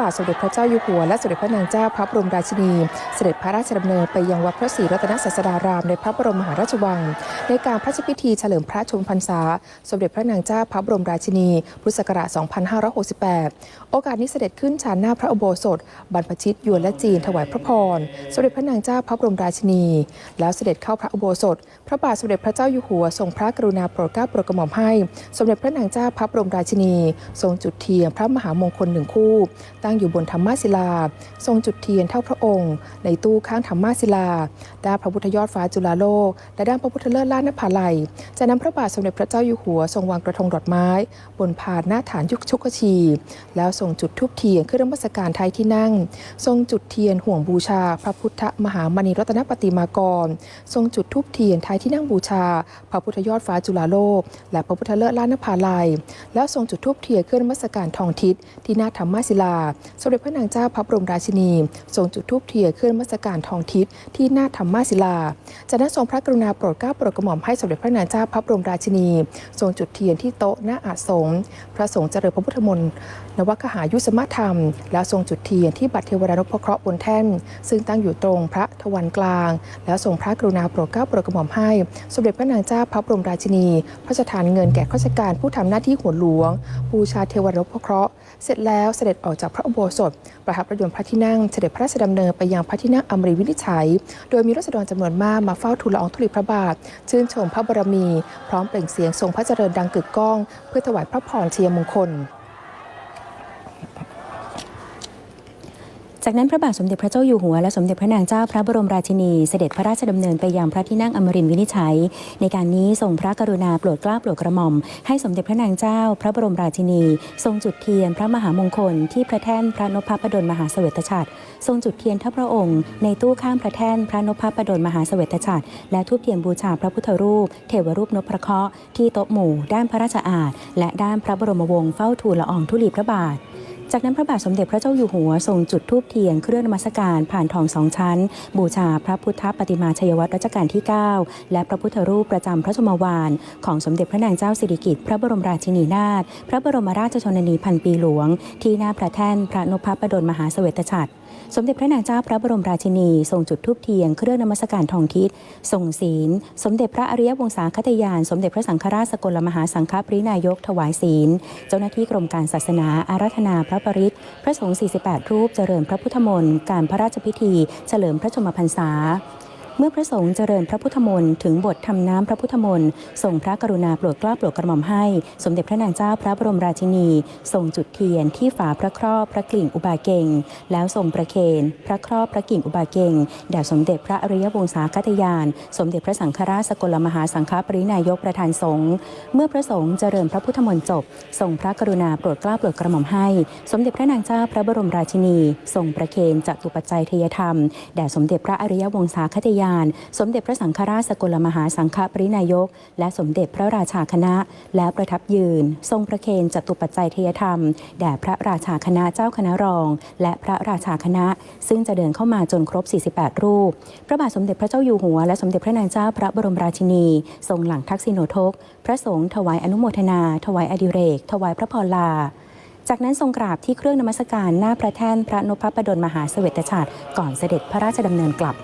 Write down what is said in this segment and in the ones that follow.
บาทสมเด็จพระเจ้าอยู่หัวและสมเด็จพระนางเจ้าพระบรมราชินี เสด็จพระราชดำเนินไปยังวัดพระศรีรัตนศาสดารามในพระบรมมหาราชวัง ในการพระราชพิธีเฉลิมพระชนมพรรษา สมเด็จพระนางเจ้าพระบรมราชินี พุทธศักราช 2568 โอกาสนี้เสด็จขึ้นชานหน้าพระอุโบสถ บรรพชิตยวนและจีนถวายพระพร สมเด็จพระนางเจ้าพระบรมราชินี แล้วเสด็จเข้าพระอุโบสถ พระบาทสมเด็จพระเจ้าอยู่หัวทรงพระกรุณาโปรดเกล้าโปรดกระหม่อมให้ สมเด็จพระนางเจ้าพระบรมราชินี ทรงจุดเทียนพระมหามงคลหนึ่งคู่ตั้งอยู่บนธรรมศิลา ทรงจุดเทียนเท่าพระองค์ ในตู้ข้างธรรมศิลา ด้านพระพุทธยอดฟ้าจุฬาโลก และด้านพระพุทธเลิศล้านนภาลัยจะนำพระบาทสมเด็จพระเจ้าอยู่หัวทรงวางกระทงดอกไม้ บนพานหน้าฐานยุกชุกชี แล้วทรงจุดทูปเทียนขึ้นนมัสการไทยที่นั่ง ทรงจุดเทียนห่วงบูชา พระพุทธมหามณีรัตนปฏิมากร ทรงจุดทูปเทียนไทยที่นั่งบูชา พระพุทธยอดฟ้าจุฬาโลก และพระพุทธเลิศล้านนภาลัย แล้วทรงจุดทูปเทียนขึ้นนมัสการทองทิศที่หน้าธรรมศิลาสมเด็จพระนางเจ้าพระบรมราชินีทรงจุดทูปเทียนขึ้นนมัสการทองทิศที่หน้าธรรมาศิลา จากนั้นทรงพระกรุณาโปรดเกล้าโปรดกระหม่อมให้สมเด็จพระนางเจ้าพระบรมราชินี ทรงจุดเทียนที่โต๊ะหน้าอาสงฆ์พระสงฆ์เจริญพระพุทธมนต์นวัคหายุสมธรรม แล้วทรงจุดเทียนที่บัตรเทวดานพเคราะห์บนแท่น ซึ่งตั้งอยู่ตรงพระทวันกลาง แล้วทรงพระกรุณาโปรดเกล้าโปรดกระหม่อมให้ สมเด็จพระนางเจ้าพระบรมราชินี พระราชทานเงินแก่ข้าราชการผู้ทำหน้าที่หัวหลวง บูชาเทวดานพเคราะห์ เสร็จแล้วเสด็จออกจากพระอุโบสถ ประทับประยนต์พระที่นั่ง เสด็จพระราชดำเนินไปยังพระที่นั่งอมรีวินิจฉัย โดยมีรัษฎรจำนวนมากมาเฝ้าทูลละอองธุลีพระบาท ชื่นชมพระบารมี พร้อมเปล่งเสียงทรงพระเจริญดังกึกก้อง เพื่อถวายพระพรเชียมงคล จากนั้นพระบาทสมเด็จพระเจ้าอยู่หัวและสมเด็จพระนางเจ้าพระบรมราชินี เสด็จพระราชดำเนินไปยังพระที่นั่งอมรินทร์วินิจฉัย ในการนี้ทรงพระกรุณาโปรดเกล้าโปรดกระหม่อม ให้สมเด็จพระนางเจ้า พระบรมราชินี ทรงจุดเทียนพระมหามงคล ที่พระแท่นพระนพพระดลมหาเสวตฉัตรทรงจุดเทียนทัพพระองค์ ในตู้ข้างพระแท่นพระนพพระดลมหาเสวตฉัตรและทูปเทียนบูชาพระพุทธรูป เทวรูปนพเคราะห์ที่โต๊ะหมู่ ด้านพระราชอาณและด้านพระบรมวงศ์เฝ้าทูลละอองธุลีพระบาท จากนั้นพระบาทสมเด็จพระเจ้าอยู่หัวทรงจุดธูปเทียนเครื่องนมัสการผ่านทองสองชั้น บูชาพระพุทธปฏิมาชัยวัตรรัชกาลที่ 9 และพระพุทธรูปประจำพระชมวาน ของสมเด็จพระนางเจ้าสิริกิติ์พระบรมราชินีนาถพระบรมราชชนนีพันปีหลวง ที่หน้าพระแท่นพระนพพระดลมหาเสวตฉัตร สมเด็จพระนางเจ้าพระบรมราชินี ทรงจุดธูปเทียนเครื่องนมัสการทองทิศทรงศีล สมเด็จพระอริยวงศาคตยาน สมเด็จพระสังฆราชสกลมหาสังฆปรินายกถวายศีล เจ้าหน้าที่กรมการศาสนา อารัธนาพระปริศพระสงฆ์48 รูปเจริญพระพุทธมนต์การพระราชพิธี เฉลิมพระชนมพรรษา เมื่อพระสงฆ์เจริญพระพุทธมนต์ถึงบททำน้ำพระพุทธมนต์ทรงพระกรุณาโปรดเกล้าโปรดกระหม่อมให้ สมเด็จพระนางเจ้าพระบรมราชินี ทรงจุดเทียนที่ฝาพระครอบพระกลิ่งอุบาเกงแล้วทรงประเคนพระครอบพระกิ่งอุบาเกงแด่สมเด็จพระอริยวงศาคตยาน สมเด็จพระสังฆราชสกลมหาสังฆปรินายกประธานสงฆ์เมื่อพระสงฆ์เจริญพระพุทธมนต์จบ ทรงพระกรุณาโปรดเกล้าโปรดกระหม่อมให้ สมเด็จพระนางเจ้าพระบรมราชินี ทรงประเคนจตุปัจจัยเทยธรรมแด่สมเด็จพระอริยวงศาคตยานสมเด็จพระสังฆราชสกลมหาสังฆปรินายก และสมเด็จพระราชาคณะ แล้วประทับยืน ทรงประเคนจตุปัจจัยเทยธรรม แด่พระราชาคณะเจ้าคณะรอง และพระราชาคณะ ซึ่งจะเดินเข้ามาจนครบ 48 รูป พระบาทสมเด็จพระเจ้าอยู่หัวและสมเด็จพระนางเจ้าพระบรมราชินี ทรงหลังทักษิโนทก พระสงฆ์ถวายอนุโมทนา ถวายอดิเรก ถวายพระพรลาจากนั้นทรงกราบที่เครื่องนมัสการหน้าพระแท่นพระนพพระดลมหาเสวตฉัตรก่อนเสด็จพระราชดำเนินกลับ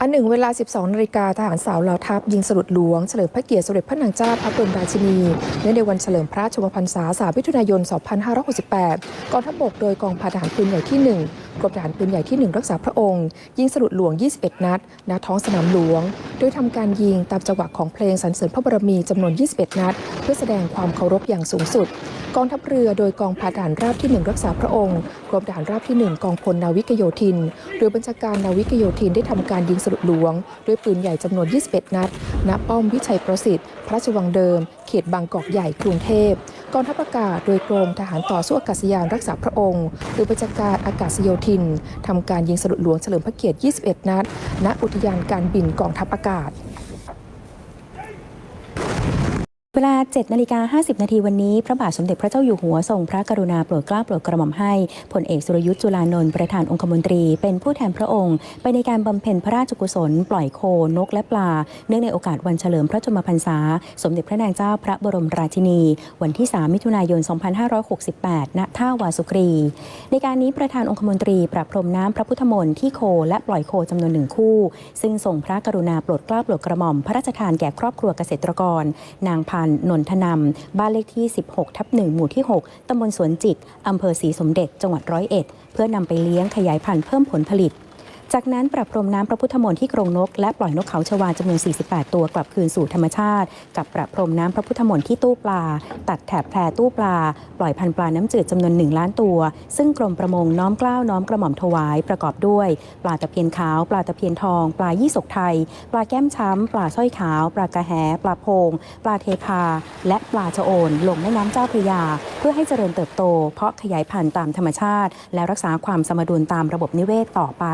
อันหนึ่งเวลา 12 นาฬิกาทหารสาวเหล่าทัพยิงสลุดหลวง เฉลิมพระเกียรติสมเด็จพระนางเจ้าพระบรมราชินี เนื่องในวันเฉลิมพระชนมพรรษา3มิถุนายน 2568 กองทัพบกโดยกองพันทหารปืนใหญ่ที่ 1กรมทหารปืนใหญ่ที่ 1 รักษาพระองค์ ยิงสลุดหลวง 21 นัดณท้องสนามหลวง โดยทำการยิงตามจังหวะของเพลงสรรเสริญพระบรมีจำนวน 21 นัด เพื่อแสดงความเคารพอย่างสูงสุด องทัพเรือโดยกองพันทหารราบที่ 1 รักษาพระองค์กรมทหารราบที่ 1 กองพลนาวิกโยธินโดยบัญชาการนาวิกโยธินได้ทำการยิงสลุดหลวง ด้วยปืนใหญ่จำนวน 21 นัด ณ ป้อมวิชัยประสิทธิ์ พระราชวังเดิม เขตบางกอกใหญ่กรุงเทพกองทัพอากาศโดยกรมทหารต่อสู้อากาศยานรักษาพระองค์โดยบัญชาการอากาศโยธินทำการยิงสลุดหลวงเฉลิมพระเกียรติ 21 นัด ณ อุทยานการบินกองทัพอากาศ เวลา7นาฬิกา50 นาทีวันนี้ พระบาทสมเด็จพระเจ้าอยู่หัวทรงพระกรุณาโปรดเกล้าโปรดกระหม่อมให้พลเอกสุรยุทธ์จุลานนท์ประธานองคมนตรี เป็นผู้แทนพระองค์ ไปในการบำเพ็ญพระราชกุศล ปล่อยโคนกและปลา เนื่องในโอกาสวันเฉลิมพระชนมพรรษา สมเด็จพระนางเจ้าพระบรมราชินี วันที่ 3 มิถุนายน 2568 ณ ท่าวาสุกรี ในการนี้ประธานองคมนตรีประพรมน้ำพระพุทธมนต์ที่โคและปล่อยโคจำนวนหนึ่งคู่ ซึ่งทรงพระกรุณาโปรดเกล้าโปรดกระหม่อมพระราชทานแก่ครอบครัวเกษตรกร นางพันรนนทนำบ้านเลขที่ 16 ทับ1หมู่ที่ 6ตำบลสวนจิตอำเภอศรีสมเด็จจังหวัดร้อยเอ็ด เพื่อนำไปเลี้ยงขยายพันธุ์เพิ่มผลผลิต จากนั้นปรับพรมน้ำพระพุทธมนต์ที่กรงนก และปล่อยนกเขาชวาจำนวน 48 ตัวกลับคืนสู่ธรรมชาติ กับปรับพรมน้ำพระพุทธมนต์ที่ตู้ปลา ตัดแถบแพรตู้ปลา ปล่อยพันปลาน้ำจืดจำนวน 1 ล้านตัว ซึ่งกรมประมงน้อมกล้าวน้อมกระหม่อมถวายประกอบด้วย ปลาตะเพียนขาว ปลาตะเพียนทอง ปลายี่สกไทย ปลาแก้มช้ำ ปลาสร้อยขาว ปลากระแห ปลาโพง ปลาเทพา และปลาชะโอนลงแม่น้ำเจ้าพระยา เพื่อให้เจริญเติบโต เพราะขยายพันธุ์ตามธรรมชาติ และรักษาความสมดุลตามระบบนิเวศต่อไป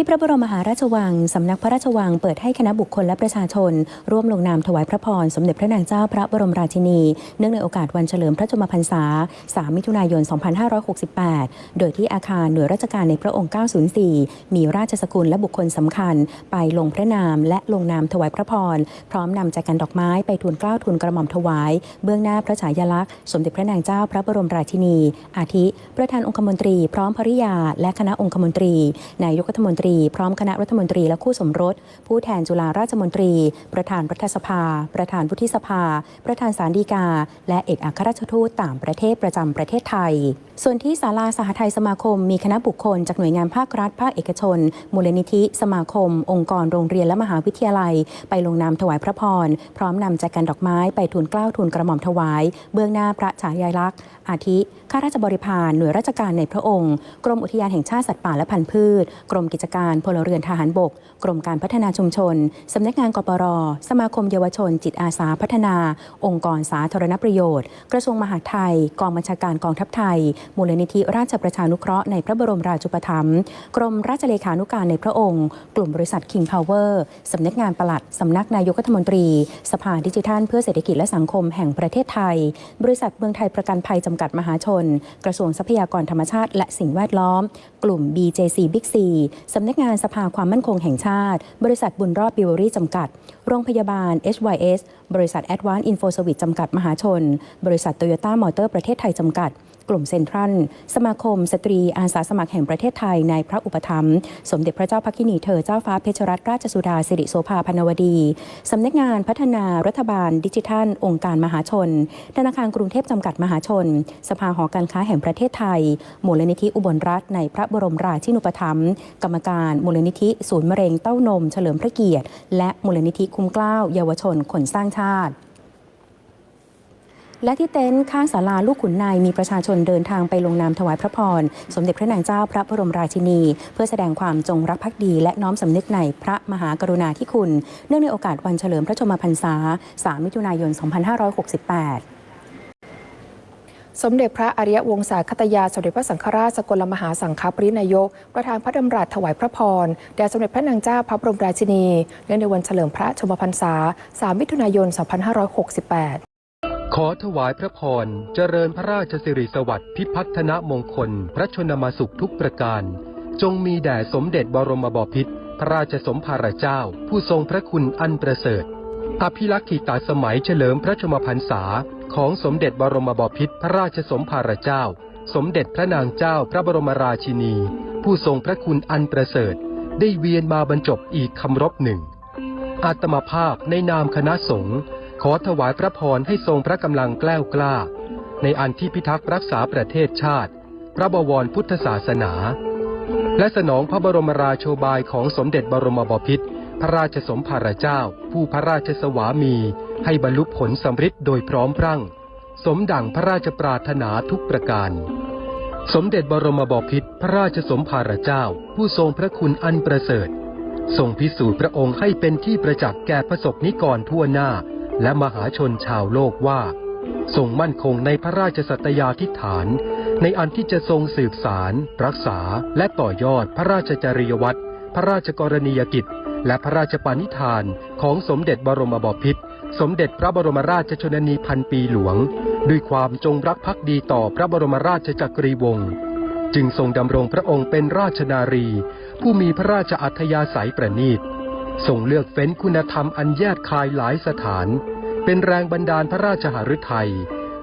ที่พระบรมมหาราชวัง สำนักพระราชวังเปิดให้คณะบุคคลและประชาชน ร่วมลงนามถวายพระพร สมเด็จพระนางเจ้าพระบรมราชินี เนื่องในโอกาสวันเฉลิมพระชนมพรรษา 3 มิถุนายน 2568 โดยที่อาคารหน่วยราชการในพระองค์ 904 มีราชสกุลและบุคคลสำคัญ ไปลงพระนามและลงนามถวายพระพร พร้อมนำจากกันดอกไม้ไปทูลเกล้าทูลกระหม่อมถวาย เบื้องหน้าพระฉายาลักษณ์ สมเด็จพระนางเจ้าพระบรมราชินี อาทิ ประธานองคมนตรี พร้อมภริยา และคณะองคมนตรี นายกรัฐมนตรี พร้อมคณะรัฐมนตรีและคู่สมรส ผู้แทนจุฬาราชมนตรี ประธานรัฐสภา ประธานวุฒิสภา ประธานสารดีกา และเอกอัครราชทูตต่างประเทศประจำประเทศไทย ส่วนที่ศาลาสหไทยสมาคมมีคณะบุคคลจากหน่วยงานภาครัฐ ภาคเอกชน มูลนิธิ สมาคม องค์กรโรงเรียนและมหาวิทยาลัย ไปลงนามถวายพระพร พร้อมนำแจกันดอกไม้ไปทูลเกล้าทูลกระหม่อมถวาย เบื้องหน้าพระฉายาลักษณ์อาทิข้าราชบริพารหน่วยราชการในพระองค์ กรมอุทยานแห่งชาติสัตว์ป่าและพันธุ์พืช กรมกิจการพลเรือนทหารบก กรมการพัฒนาชุมชน สำนักงานกปร สมาคมเยาวชน จิตอาสาพัฒนา องค์กรสาธารณประโยชน์ กระทรวงมหาดไทย กองบัญชาการกองทัพไทยมูลนิธิราชประชานุเคราะห์ในพระบรมราชูปถัมภ์กรมราชเลขานุการในพระองค์ กลุ่มบริษัท King Power สำนักงานปลัด สำนักนายกรัฐมนตรี สภาดิจิทัล เพื่อเศรษฐกิจและสังคมแห่งประเทศไทย บริษัทเมืองไทยประกันภัยจำกัดมหาชน กระทรวงทรัพยากรธรรมชาติและสิ่งแวดล้อม กลุ่ม BJC Big C สำนักงานสภาความมั่นคงแห่งชาติ บริษัทบุญรอดบิวรี่จำกัด โรงพยาบาล HYS บริษัท Advanced Info Service จำกัดมหาชน บริษัทโตโยต้ามอเตอร์ประเทศไทยจำกัด กลุ่มเซ็นทรัล สมาคม สตรีอาสาสมัครแห่งประเทศไทยในพระอุปถัมภ์สมเด็จพระเจ้าพักินีเธอเจ้าฟ้าเพชรรัตนราชสุดาสิริโสภาพนวดี สำนักงานพัฒนารัฐบาลดิจิทัล องค์การมหาชน ธนาคารกรุงเทพจำกัดมหาชน สภาหอการค้าแห่งประเทศไทย มูลนิธิอุบลรัฐในพระบรมราชินูปถัมภ์กรรมการมูลนิธิศูนย์มะเร็งเต้านม เฉลิมพระเกียรติ และมูลนิธิคุ้มเกล้าเยาวชนคนสร้างชาติ และที่เต็นท์ข้างศาลาลูกขุนนายมีประชาชนเดินทางไปลงนามถวายพระพร สมเด็จพระนางเจ้าพระบรมราชินี เพื่อแสดงความจงรักภักดี และน้อมสำนึกในพระมหากรุณาธิคุณ เนื่องในโอกาสวันเฉลิมพระชนมพรรษา 3 มิถุนายน 2568สมเด็จพระอริยวงศาคตยาสมเด็จพระสังฆราชสกลมหาสังฆปรินายก ประธานพระดำรัสถวายพระพรแด่สมเด็จพระนางเจ้าพระบรมราชินีเนื่องในวันเฉลิมพระชมพรรษา 3 มิถุนายน 2568 ขอถวายพระพร เจริญพระราชสิริสวัสดิ์พิพัฒนมงคล พระชนมาสุขทุกประการ จงมีแด่สมเด็จบรมบพิตรพระราชสมภารเจ้า ผู้ทรงพระคุณอันประเสริฐ อภิลักษิตาสมัยเฉลิมพระชมพรรษา ของสมเด็จบรมบพิตรพระราชสมภารเจ้า สมเด็จพระนางเจ้าพระบรมราชินี ผู้ทรงพระคุณอันประเสริฐ ได้เวียนมาบรรจบอีกคำรบหนึ่งอาตมาภาพในนามคณะสงฆ์ ขอถวายพระพรให้ทรงพระกำลังแกล้วกล้า ในอันที่พิทักษ์รักษาประเทศชาติ พระบวรพุทธศาสนา และสนองพระบรมราโชบายของสมเด็จบรมบพิตรพระราชสมภารเจ้า ผู้พระราชสวามี ให้บรรลุผลสำฤทธิ์โดยพร้อมพรั่ง สมดังพระราชปรารถนาทุกประการ สมเด็จบรมบพิตรพระราชสมภารเจ้า ผู้ทรงพระคุณอันประเสริฐทรงพิสูจน์พระองค์ให้เป็นที่ประจักษ์แก่ประสบนิกรทั่วหน้า และมหาชนชาวโลกว่าทรงมั่นคงในพระราชสัตยาธิฐาน ในอันที่จะทรงสืบสาร รักษา และต่อยอดพระราชจริยวัตรพระราชกรณียกิจ และพระราชปณิธานของสมเด็จบรมบพิตรสมเด็จพระบรมราชชนนีพันปีหลวง ด้วยความจงรักภักดีต่อพระบรมราชจักรีวงศ์จึงทรงดำรงพระองค์เป็นราชนารี ผู้มีพระราชอัธยาศัยประณีต ทรงเลือกเฟ้นคุณธรรมอันแยกคายหลายสถาน เป็นแรงบันดาลพระราชหฤทัย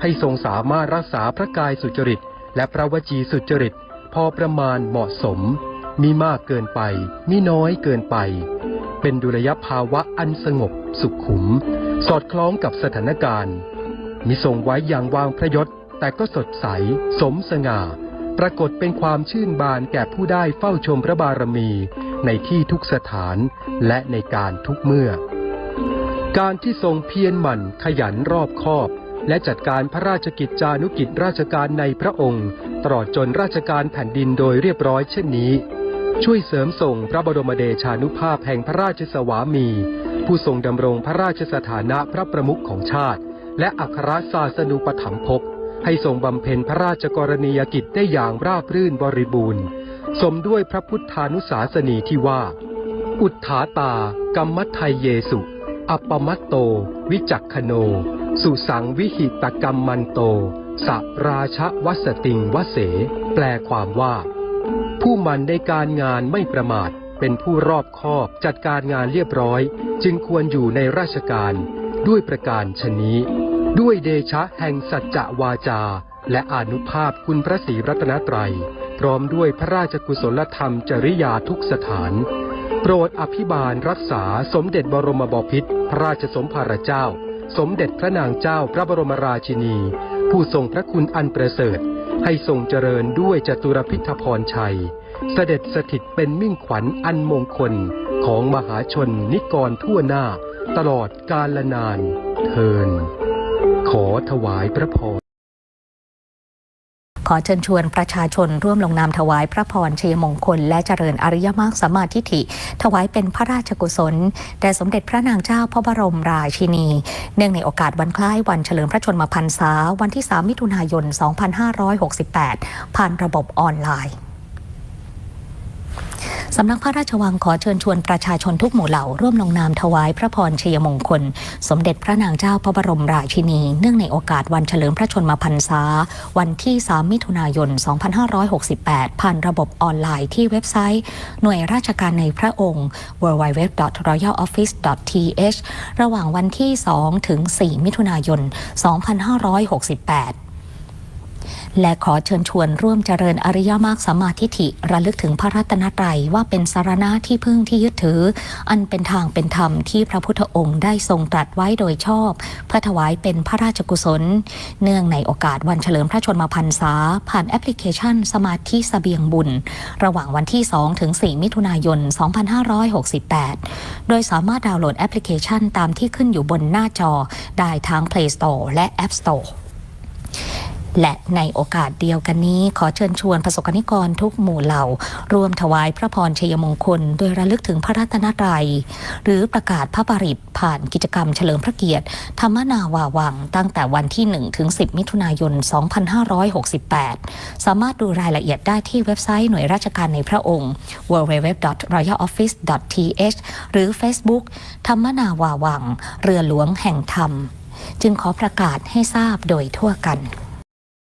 ให้ทรงสามารถรักษาพระกายสุจริต และพระวจีสุจริต พอประมาณเหมาะสม มีมากเกินไปมีน้อยเกินไป เป็นดุลยภาวะอันสงบ สุขุม สอดคล้องกับสถานการณ์ มีทรงไว้อย่างวางพระยศแต่ก็สดใส สมสง่า ปรากฏเป็นความชื่นบานแก่ผู้ได้เฝ้าชมพระบารมี ในที่ทุกสถานและในการทุกเมื่อ การที่ทรงเพียรหมั่นขยันรอบคอบ และจัดการพระราชกิจจานุกิจราชการในพระองค์ ตลอดจนราชการแผ่นดินโดยเรียบร้อยเช่นนี้ ช่วยเสริมส่งพระบรมเดชานุภาพแห่งพระราชสวามี ผู้ทรงดำรงพระราชสถานะพระประมุขของชาติ และอัครศาสนูปถัมภกให้ทรงบำเพ็ญพระราชกรณียกิจได้อย่างราบรื่นบริบูรณ์ สมด้วยพระพุทธานุสาสนีที่ว่า อุทธาตา กัมมัทไทยเยสุ อัปปมัตโต วิจักขโน สุสังวิหิตกรรมมันโตสราชวัสติงวเส แปลความว่า ผู้มันในการงานไม่ประมาท เป็นผู้รอบคอบจัดการงานเรียบร้อย จึงควรอยู่ในราชการ ด้วยประการชนี้ ด้วยเดชะแห่งสัจจะวาจา และอนุภาพคุณพระศรีรัตนตรัย พร้อมด้วยพระราชกุศลธรรมจริยาทุกสถาน โปรดอภิบาลรักษาสมเด็จบรมบพิตรพระราชสมภารเจ้า สมเด็จพระนางเจ้าพระบรมราชินี ผู้ทรงพระคุณอันประเสริฐ ให้ทรงเจริญด้วยจตุรพิธพรชัย เสด็จสถิตเป็นมิ่งขวัญอันมงคลของมหาชนนิกรทั่วหน้า ตลอดกาลนานเทินขอถวายพระพร ขอเชิญชวนประชาชนร่วมลงนามถวายพระพรชัยมงคล และเจริญอริยมรรคสมมาทิถิถวายเป็นพระราชกุศลแด่สมเด็จพระนางเจ้าพระบรมราชินี เนื่องในโอกาสวันคล้ายวันเฉลิมพระชนมพรรษาวันที่ 3 มิถุนายน 2568 ผ่านระบบออนไลน์ สำนักพระราชวังขอเชิญชวนประชาชนทุกหมู่เหล่า ร่วมลงนามถวายพระพรชัยมงคล สมเด็จพระนางเจ้าพระบรมราชินี เนื่องในโอกาสวันเฉลิมพระชนมพรรษา วันที่ 3 มิถุนายน 2568 ผ่านระบบออนไลน์ที่เว็บไซต์ หน่วยราชการในพระองค์ www.royaloffice.th ระหว่างวันที่ 2 ถึง 4 มิถุนายน 2568 และขอเชิญชวนร่วมเจริญอริยมรรคสัมมาทิฏฐิระลึกถึงพระรัตนตรัยว่าเป็นสารณะที่พึ่งที่ยึดถือ อันเป็นทางเป็นธรรมที่พระพุทธองค์ได้ทรงตรัสไว้โดยชอบ เพื่อถวายเป็นพระราชกุศล เนื่องในโอกาสวันเฉลิมพระชนมพรรษา ผ่านแอปพลิเคชันสมาธิสเสบียงบุญ ระหว่างวันที่ 2 ถึง 4 มิถุนายน 2568 โดยสามารถดาวน์โหลดแอปพลิเคชันตามที่ขึ้นอยู่บนหน้าจอได้ทั้ง Play Store และ App Store และในโอกาสเดียวกันนี้ ขอเชิญชวนประสบกรณิกรทุกหมู่เหล่า ร่วมถวายพระพรชัยมงคล โดยระลึกถึงพระรัตนตรัย หรือประกาศพระบริตผ่านกิจกรรมเฉลิมพระเกียรติ ธรรมนาวาวัง ตั้งแต่วันที่ 1 ถึง 10 มิถุนายน 2568 สามารถดูรายละเอียดได้ที่เว็บไซต์หน่วยราชการในพระองค์ www.royaloffice.th หรือ Facebook ธรรมนาวาวัง เรือหลวงแห่งธรรม จึงขอประกาศให้ทราบโดยทั่วกัน